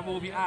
มาบูพี่อ้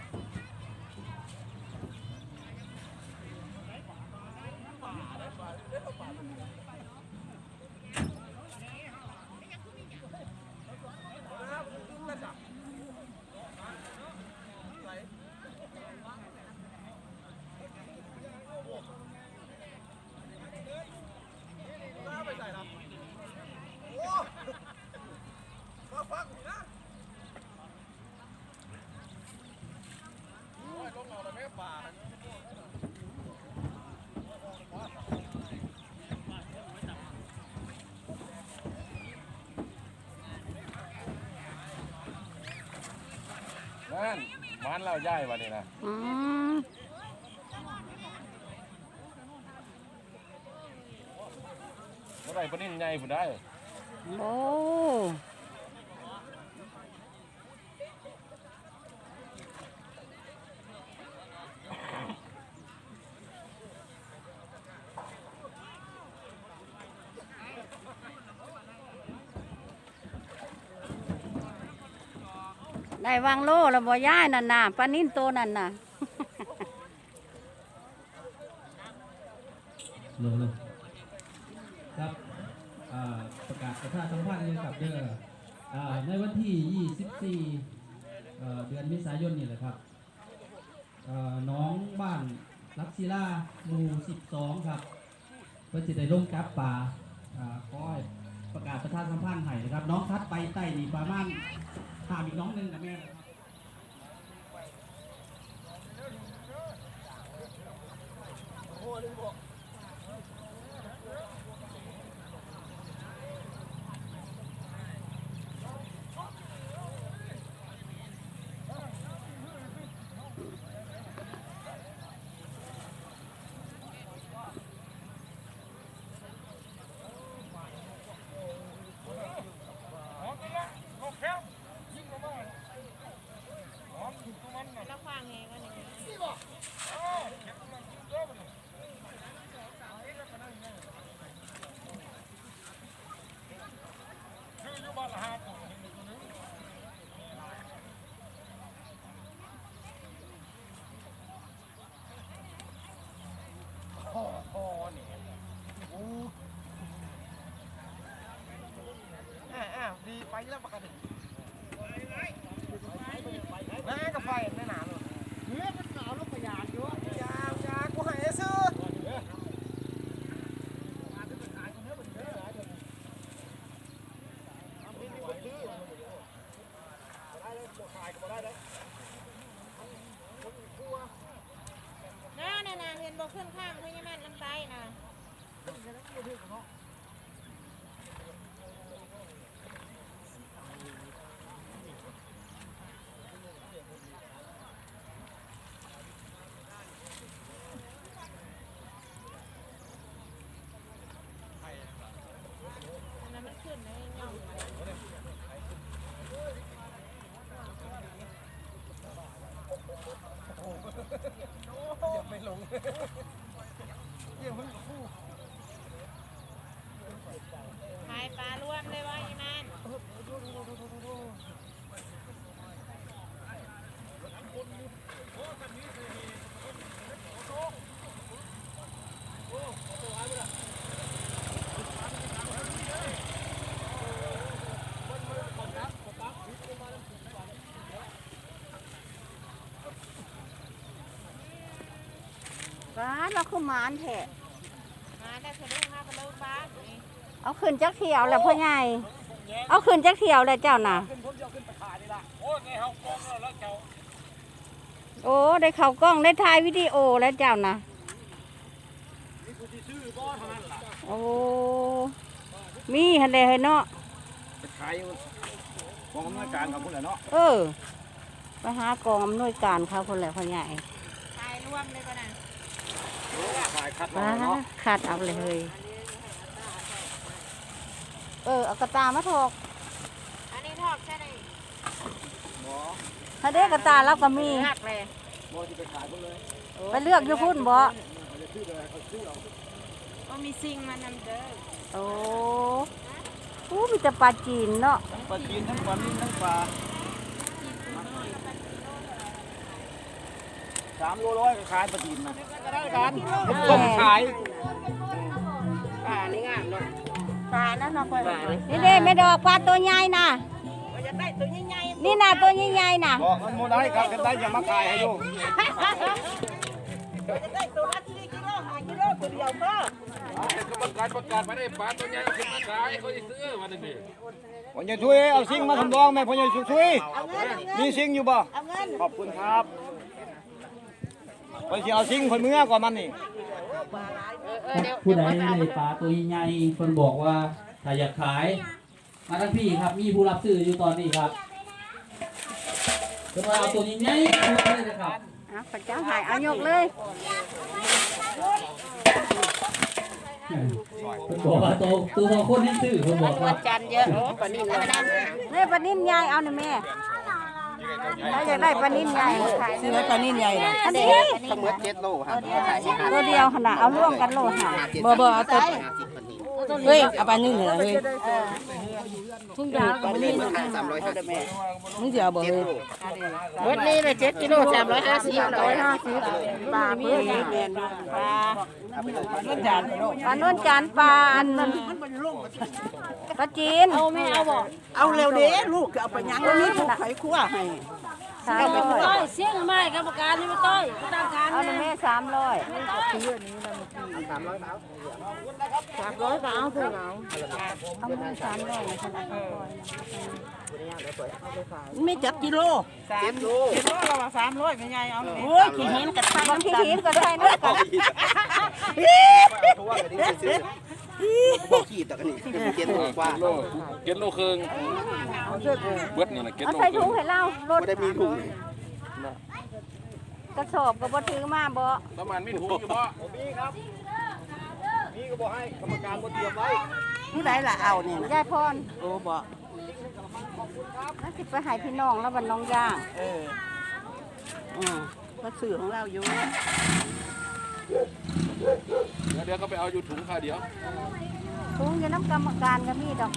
นมันเราย่ายวันนี้นะอืมเมื่อไรปนิ่นใหญ่ผมได้ โอ้ ได้วางโลแล้วบ่ย้ายนั่นน่ะปลานิ่นโตนั่นน่ะลงลงครับประกาศประชาสัมพันธ์เลยครับเด้อในวันที่ 24 เดือนเมษายนนี่แหละครับน้องบ้านลักศิล่าหมู่ 12 ครับเพื่อจะได้ลงจับป่าอ่าขอให้ ประกาศประชาสัมพันธ์ให้นะครับ น้องทัดไปใต้นี่ประมาณถามอีกน้องหนึ่งนะแม่โอ้โหเลยบอกาวดีไปแล้วปกติน้ากับไฟไม่หนาเลยเฮ้ยมันหนาวลูกกระยานอยู่ยาวยากูหายซื้อ น้าน่ะนะเห็นบอกขึ้นข้างพญามันลำไส้นะ อันนั้นมันขึ้นในเงา ยังไม่ลงยังเพิ่งคู่ ขายปลารวมเลยว่าอีมัน ป้าดเราคือหมานแท้มาได้สะดุ้งมากระดุ้งบ้านนี่เอาขึ้นจักเที่ยวแล้วพ่อใหญ่เอาขึ้นจักเที่ยวแล้วเจ้าน่ะ ขึ้นผมจะเอาขึ้นไปขายนี่ละโอ้ในเฮากองแล้วแล้วเจ้าโอ้ได้เข้ากล้องได้ถ่ายวิดีโอแล้วเจ้าน่ะ นี่กูที่ซื้อบ่เท่านั้นล่ะโอ้ มีหันเลยเนาะ ไปขายอยู่กองอำนวยการของคุณแหละเนาะเออไปหากองอำนวยการเขาคนแหละพ่อใหญ่ ตายรวมเลยก็นะ ถ่ายคัดมามาเนาะขาดเอาเลยเฮ้ยเออเอากระตามาถกอันนี้ทอกใช่ไหมหมอถ้าเด็กกระตาเราก็มี หักเลยหมอที่ไปขายพุ่นเลยไปเลือกอยู่พุ่นบ่เขาจะชื่ออะไรเขาชื่อเราก็มีซิงมานำเด้อโอ้โหมีแต่ปลาจีนเนาะทั้งปลาจีนทั้งปลานิ่มทั้งปลา สามโลร้อยก็ขายปลาจีนนะก็ได้กันต้มขายป่านี่งามเนาะปลานั่นเนาะนี่เด้ไม่ดอกปลาตัวใหญ่น่ะก็จะได้ตัวใหญ่นี่น่ะตัวใหญ่ๆน่ะบอกมันโมได้ครับกันได้อย่ามาขายให้ดูๆก็จะได้ตัวละสี่กิโลห้ากิโลตัวเดียวก็กรรมการประกาศมาได้ปลาตัวใหญ่เอาขึ้นมาขายเขาจะซื้อวันนี้พ่อใหญ่ช่วยเอาซิงมาทำรองแม่พ่อใหญ่ช่วยมีซิงอยู่บ่ขอบคุณครับ ไปสิเอาซิงคนเมื่อก่อนมันนี่ผู้ใดได้ปลาตัวใหญ่ๆคนบอกว่าถ้าอยากขาย มาทั้งพี่ครับ มีผู้รับซื้ออยู่ตอนนี้ครับเพิ่นว่าเอาตัวใหญ่ๆเลยนะครับอะพระเจ้าหายเอายกเลยเพิ่นบอกว่าตัวตัวสองคนให้ซื้อเพิ่นบอกครับจันเยอะโอ้ปนี้นะนี่ปลานิ่นใหญ่เอาหน่อยแม่ ถ้าอยากได้ปลานิ่นใหญ่ซื้อปลานิ่นใหญ่นะอันนี้เสมอเจ็ดโลครับตัวเดียวขนาดเอาร่วมกันโลหะบ่บ่เอาตัวเฮ้ยเอาไปนึ่งเหรอเฮ้ย ทุ่งดาวปลานิ่มสามร้อยห้าสิบมึงจะเอาบ่เลยรถนี้เลยเจ็ดกิโลสามร้อยห้าสิบร้อยห้าสิบปลาเพื่อนปลาต้นจานปลาโน่นจานปลาอันนั้นปลาจีนเอาไม่เอาบ่เอาเร็วเด้ลูกเอาไปยังมีผูกไข่คั่วให้ สามร้อยเสียงไม่กรรมการนี่ไม่ต้อยไม่ต้องการเอาหน่อยแม่สามร้อยสามร้อยก็เอาเถอะเอาเอามือสามร้อยนะคนละสามร้อยไม่จับกิโลเจ็ดโลโอ้ยขี้หินกับไข่บางทีหินก็ได้นะกันทั่วกัน นี่ซื้อบ่ขีดแต่กันนี่เจ็ดโลกว่าโลเก็ดโลครึ่งเบิดนี่แหละเก็ดเอาโลใส่ครึ่ถุงงให้เรารถบ่ได้มีถุงกระสอบก็บ่ถือมาบ่ประมาณมีถุงอยู่บ่มีครับมีก็บอกให้กรรมการบ่เตรียมไว้นี่ได้ละเอาเนี่ยยายพรโอ้บ่นั่นสิไปให้พี่น้องแล้วบันน้องย่างเอออืมก็สื่อของเราอยู่เดี๋ยว เดี๋ยวก็ไปเอาอยู่ถุงค่ะเดี๋ยว ถุงอยู่น้ำกรรมการก็มีดอก